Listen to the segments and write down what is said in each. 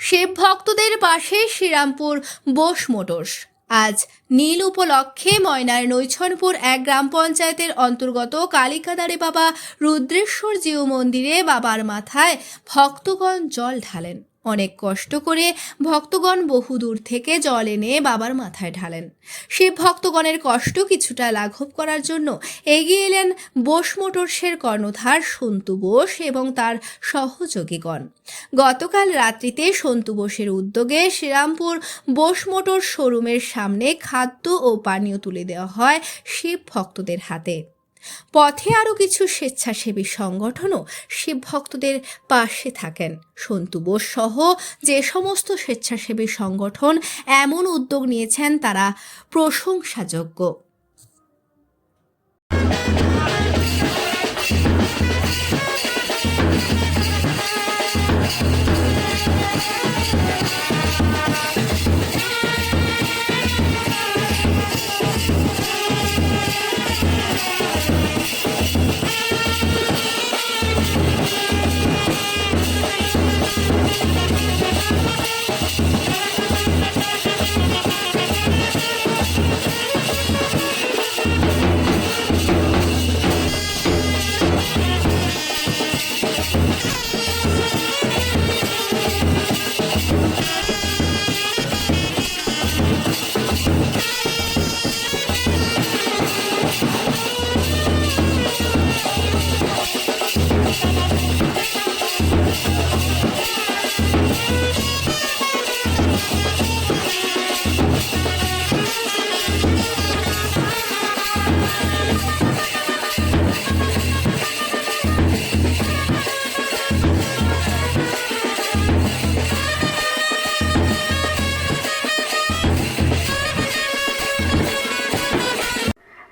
শিব ভক্তদের পাশে শ্রীরামপুর বোস মোটরস। আজ নীল উপলক্ষে ময়নার নৈছনপুর এক গ্রাম পঞ্চায়েতের অন্তর্গত কালিকাদারে বাবা রুদ্রেশ্বর জিউ মন্দিরে বাবার মাথায় ভক্তগণ জল ঢালেন। অনেক কষ্ট করে ভক্তগণ বহুদূর থেকে জল এনে বাবার মাথায় ঢালেন। শিব ভক্তগণের কষ্ট কিছুটা লাঘব করার জন্য এগিয়ে এলেন বোস মোটরসের কর্ণধার সন্তু বোস এবং তার সহযোগীগণ। গতকাল রাত্রিতে সন্তু বোসের উদ্যোগে শ্রীরামপুর বোস মোটর শোরুমের সামনে খাদ্য ও পানীয় তুলে দেওয়া হয় শিব ভক্তদের হাতে। পথে আরও কিছু স্বেচ্ছাসেবী সংগঠনও শিব ভক্তদের পাশে থাকেন। সন্তু বোস সহ যে সমস্ত স্বেচ্ছাসেবী সংগঠন এমন উদ্যোগ নিয়েছেন, তারা প্রশংসাযোগ্য।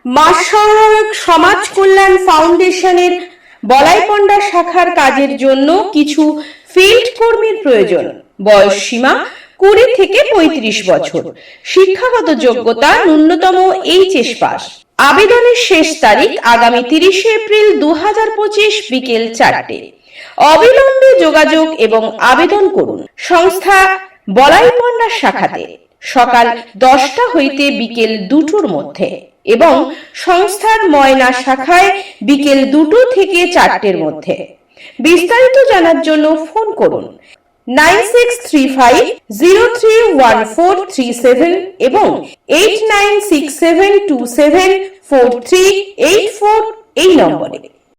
সহায়ক সমাজ কল্যাণ ফাউন্ডেশনের বলাইপন্ডা শাখার কাজের জন্য কিছু ফিল্ড কর্মীর প্রয়োজন। বয়স সীমা কুড়ি থেকে পঁয়ত্রিশ বছর। শিক্ষাগত যোগ্যতা ন্যূনতম এইচএস পাস। আবেদনের শেষ তারিখ আগামী তিরিশে এপ্রিল দু হাজার পঁচিশ বিকেল চারটে। অবিলম্বে যোগাযোগ এবং আবেদন করুন সংস্থা বলাইপন্ডা শাখাতে। সকাল দশটা হইতে বিকেল দুটোর মধ্যে। এবং সংস্থার ময়না শাখায় বিকেল দুটো থেকে চারটের মধ্যে। বিস্তারিত জানার জন্য ফোন করুন nine six three five zero three one four three seven এবং eight nine six seven two seven four three eight four এই নম্বরে।